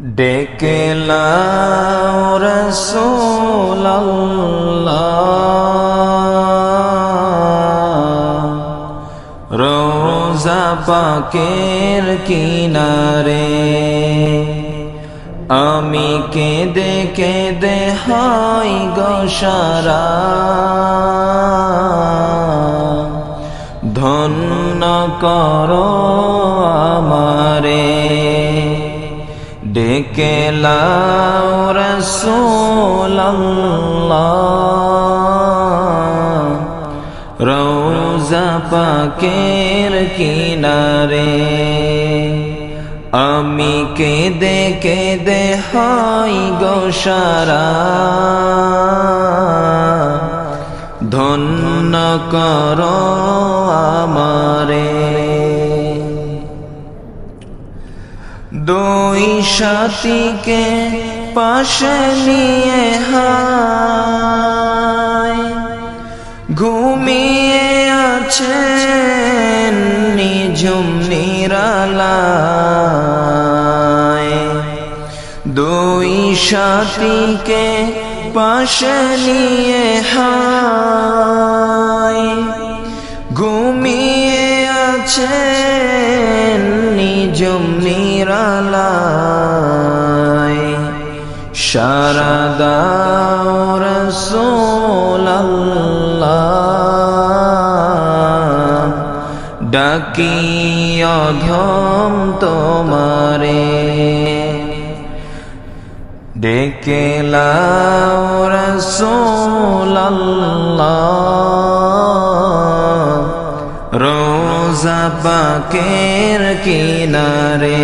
ডেকে রসোল্লাহ রোজা পাকের কিনারে আমি কেঁদে কেঁদে হাই গোসারা ধন্য করো আমারে। ডেকে রোজা পাকের কিনারে আমি কেঁদে কেঁদে হাই গোসারা ধন্য কর আমারে। দুই সাথীকে পাশে নিয়ে হায়। ঘুমিয়ে নিঝুম নিরালায়। দুই সাথীকে পাশে নিয়ে হায়। ঘুমিয়ে আছেন নিজম নিরালায় শারদা ডাকি অধম তোমারে। ডেকে লাও রসোল্লাহ রোজা পাকের কিনারে